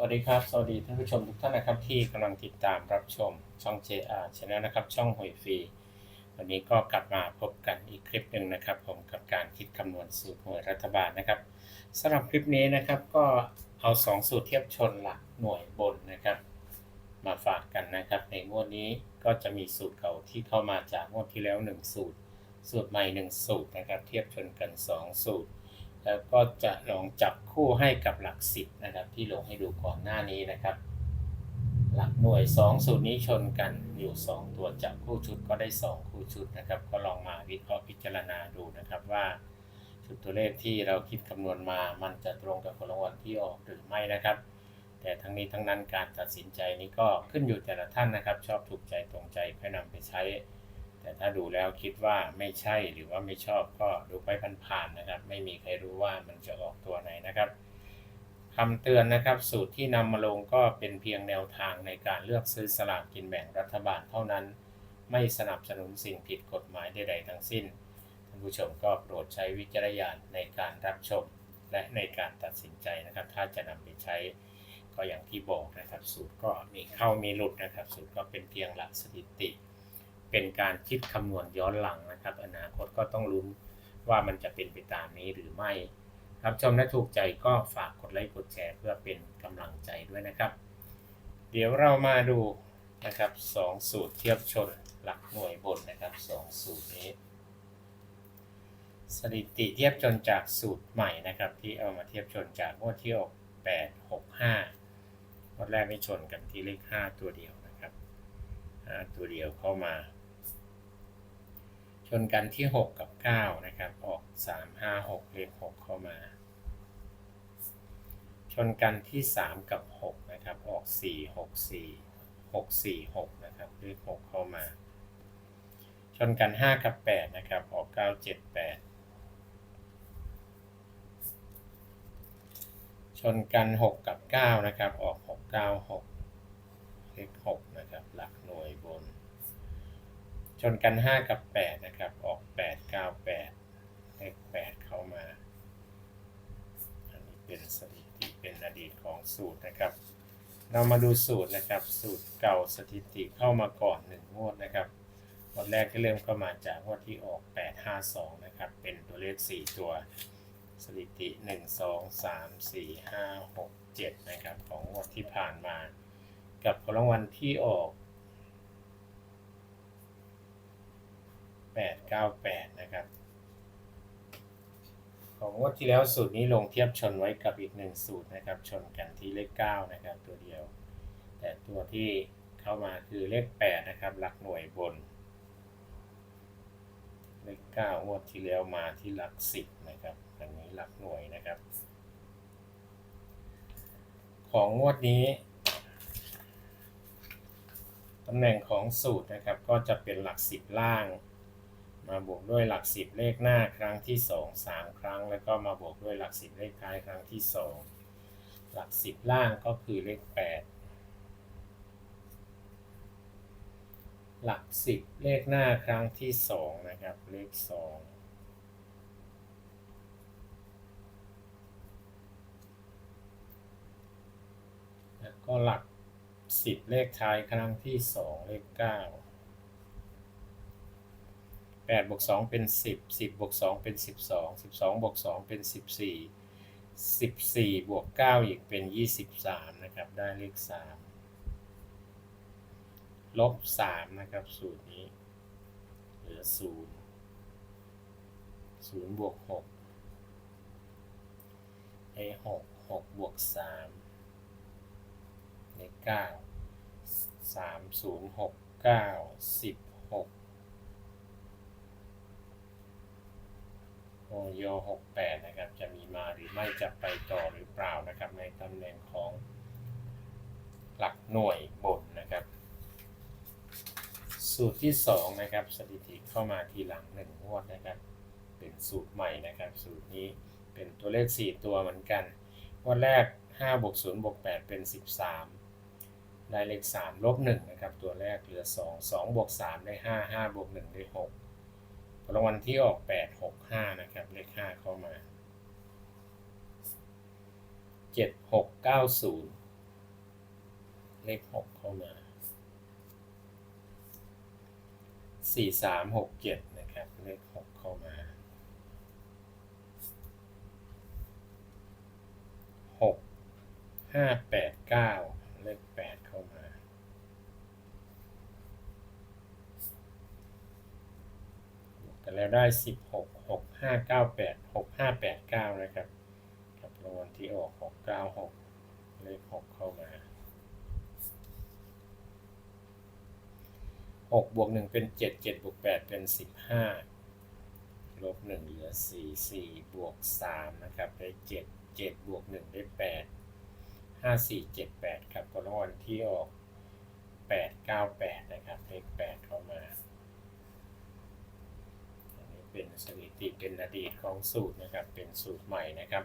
สวัสดีครับ สวัสดีท่านผู้ชมทุกท่านนะครับที่กำลังติดตามรับชมช่อง JR Channel นะครับ ช่องหวยฟรี วันนี้ก็กลับมาพบกันอีกคลิปหนึ่งนะครับ ผมกับการคิดคำนวณสูตรหวยรัฐบาลนะครับสำหรับคลิปนี้นะครับก็เอา 2 สูตรเทียบชนหลักหน่วยบนนะครับ มาฝากกันนะครับ ในงวดนี้ก็จะมีสูตรเก่าที่เข้ามาจากงวดที่แล้ว 1 สูตร สูตรใหม่ 1 สูตรนะครับ เทียบชนกัน 2 สูตร แล้วก็จะลองจับคู่ให้กับหลักสิบนะครับ ที่ลงให้ดูก่อนหน้านี้นะครับ หลักหน่วย2สูตรนี้ชนกันอยู่ 2 ตัวจับคู่ชุดก็ได้ 2 คู่ชุดนะครับ ก็ลองมาวิเคราะห์พิจารณาดูนะครับว่าชุดตัวเลขที่เราคิดคำนวณมา มันจะตรงกับผลรางวัลที่ออกหรือไม่นะครับ แต่ทั้งนี้ทั้งนั้นการตัดสินใจนี้ก็ขึ้นอยู่แต่ละท่านนะครับ ชอบถูกใจตรงใจค่อยนำไปใช้ แต่ถ้าดูแล้วคิดว่าไม่ใช่หรือว่าไม่ชอบก็ดูไปผ่านๆนะครับ ไม่มีใครรู้ว่ามันจะออกตัวไหนนะครับคำเตือนนะครับสูตรที่นำมาลงก็เป็นเพียงแนวทางในการเลือกซื้อสลากกินแบ่งรัฐบาลเท่านั้น ไม่สนับสนุนสิ่งผิดกฎหมายใดๆทั้งสิ้นท่านผู้ชมก็โปรดใช้วิจารณญาณในการรับชม และในการตัดสินใจนะครับ ถ้าจะนำไปใช้ก็อย่างที่บอกนะครับ สูตรก็มีเข้ามีหลุดนะครับ สูตรก็เป็นเพียงหลักสถิติ เป็นการคิดคำนวณย้อนหลังนะครับ อนาคตก็ต้องลุ้นว่ามันจะเป็นไปตามนี้หรือไม่ รับชมและถูกใจก็ฝากกดไลค์กดแชร์เพื่อเป็นกำลังใจด้วยนะครับ เดี๋ยวเรามาดูนะครับสองสูตรเทียบชนหลักหน่วยบนนะครับสองสูตรนี้ สถิติเทียบชนจากสูตรใหม่นะครับ ที่เอามาเทียบชนจากงวดที่ออก8 6 5งวดแรกไม่ชนกันที่เลข 5 ตัวเดียวนะครับ5ตัวเดียวเข้ามา ชนกันที่ 6 กับ 9 นะครับ ออก 3 5 6เลข6เข้ามา ชนกันที่ 3 กับ 6 นะครับ ออก 4 6 4 6 4 6 นะครับเลข6เข้ามา ชนกัน 5 กับ 8 นะครับ ออก 9 7 8 ชนกัน 6 กับ 9 นะครับ ออก 6 9 6เลข6 นะครับ หลักหน่วยบน ชนกัน 5 กับ 8 นะครับ ออก 8 9 8เลข8เข้ามา อันนี้เป็นสถิติเป็นอดีตของสูตรนะครับ เรามาดูสูตรนะครับ สูตรเก่าสถิติเข้ามาก่อน1งวดนะครับวันแรกที่เริ่มก็มาจากงวดที่ออก 852 นะครับ เป็นตัวเลข 4 ตัว สถิติ 1 2 3 4 5 6 7 นะครับ ของงวดที่ผ่านมา กับผลรางวัลที่ออก 898 นะครับ ของงวดที่แล้วสูตรนี้ลงเทียบชนไว้กับอีกหนึ่งสูตรนะครับ ชนกันที่เลข 9 นะครับ ตัวเดียว แต่ตัวที่เข้ามาคือเลข 8 นะครับ หลักหน่วยบน เลข 9 งวดที่แล้วมาที่หลัก 10 นะครับอันนี้หลักหน่วยนะครับ ของงวดนี้ตำแหน่งของสูตรนะครับก็จะเป็นหลัก10ล่าง มาบวกด้วยหลัก10เลขหน้าครั้งที่2 3ครั้ง แล้วก็มาบวกด้วยหลัก10เลขท้ายครั้งที่2หลัก10ล่างก็คือเลข8หลัก10เลขหน้าครั้งที่2นะครับ เลข2แล้วก็หลัก10เลขท้ายครั้งที่2เลข9 8บวก2เป็น 10 10บวก2เป็น 12 12บวก2เป็น 14 14บวก9อีกเป็น 23 นะครับ ได้เลข 3 ลบ 3 นะครับ สูตรนี้ เหลือ 0 0บวก6ได้6 6บวก3ได้9 3 0 6 9 10 6โอโย68 นะครับ จะมีมาหรือไม่จะไปต่อหรือเปล่านะครับ ในตำแหน่งของหลักหน่วยบนนะครับ สูตรที่ 2 นะครับ สถิติเข้ามาทีหลัง1งวดนะครับ เป็นสูตรใหม่นะครับ สูตรนี้เป็นตัวเลข 4 ตัวเหมือนกันงวดแรก5บวก0บวก8เป็น 13 ได้เลข3ลบ1นะครับ ตัวแรกเหลือ 2 2บวก3ได้ 5 5บวก1ได้ 6 รางวัลที่ออก8 6 5นะครับ เลข5เข้ามา7 6 9 0เลขหกเข้ามาสี่สามหกเจ็ดนะครับ เลขหกเข้ามาหกห้าแปดเก้าเลขแปดเข้ามาบวกกัน แล้วได้สิบหกหกห้าเก้าแปดหกห้าแปดเก้านะครับ กับรางวัลที่ออกหกเก้าหกเลขหกเข้ามาหกบวกหนึ่งเป็นเจ็ดเจ็ดบวกแปดเป็นสิบห้าลบหนึ่งเหลือสี่สี่บวกสามนะครับ ได้เจ็ดเจ็ดบวกหนึ่งได้แปดห้าสี่เจ็ดแปดครับรางวัลที่ออกแปดเก้าแปดนะครับ เลขแปดเข้ามา เป็นสถิติเป็นอดีตของสูตรนะครับ เป็นสูตรใหม่นะครับ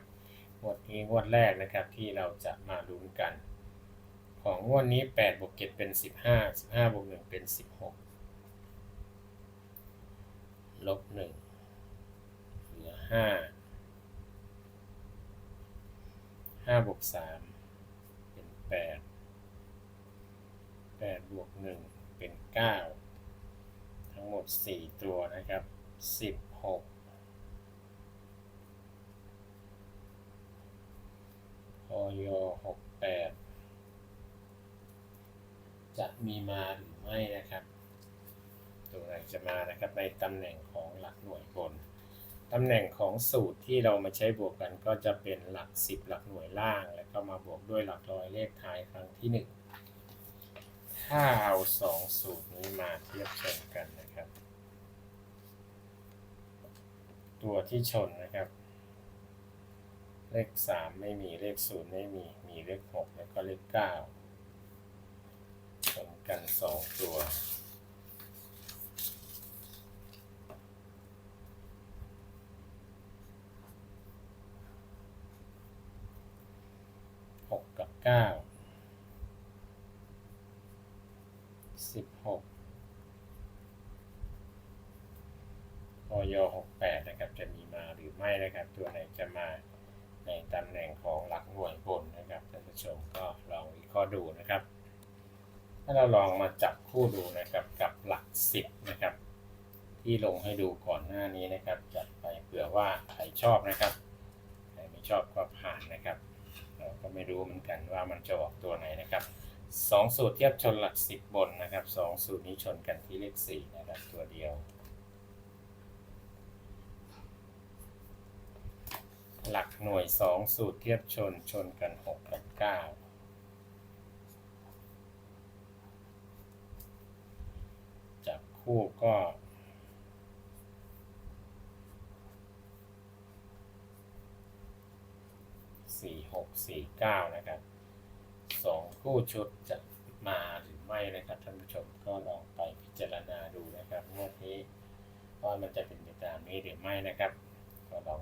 งวดนี้งวดแรกนะครับที่เราจะมาลุ้นกัน ของงวดนี้8บวก7เป็น 15 15บวก1เป็น 16ลบ1เหลือ 5 5บวก3เป็น 8 8บวก1เป็น 9 ทั้งหมด 4 ตัวนะครับ 16พยหกแปดจะมีมาหรือไม่นะครับตัวไหนจะมานะครับในตำแหน่งของหลักหน่วยบนตำแหน่งของสูตรที่เรามาใช้บวกกันก็จะเป็นหลัก 10 หลักหน่วยล่าง แล้วก็มาบวกด้วยหลักร้อยเลขท้ายครั้งที่ 1 ถ้าเอาสองสูตรนี้มาเทียบเชนกันนะครับ ตัวที่ชนนะครับ เลข 3 ไม่มีเลข 0 ไม่มี มีเลข 6 แล้วก็เลข 9 ชนกัน 2 ตัว 6 กับ 9 ยหกแปดนะครับ จะมีมาหรือไม่นะครับ ตัวไหนจะมาในตำแหน่งของหลักหน่วยบนนะครับท่านผู้ชมก็ลองวิเคราะห์ดูนะครับ ถ้าเราลองมาจับคู่ดูนะครับกับหลักสิบนะครับ ที่ลงให้ดูก่อนหน้านี้นะครับจัดไปเผื่อว่าใครชอบนะครับใครไม่ชอบก็ผ่านนะครับ เราก็ไม่รู้เหมือนกันว่ามันจะออกตัวไหนนะครับสองสูตรเทียบชนหลักสิบบนนะครับสองสูตรนี้ชนกันที่เลขสี่นะครับตัวเดียว หลักหน่วยสองสูตรเทียบชนชนกันหกกับเก้าจับคู่ก็ สี่หกสี่เก้านะครับสองคู่ชุดจะมาหรือไม่นะครับท่านผู้ชมก็ลองไปพิจารณาดูนะครับงวดนี้ว่ามันจะเป็นไปตามนี้หรือไม่นะครับ ก็ลอง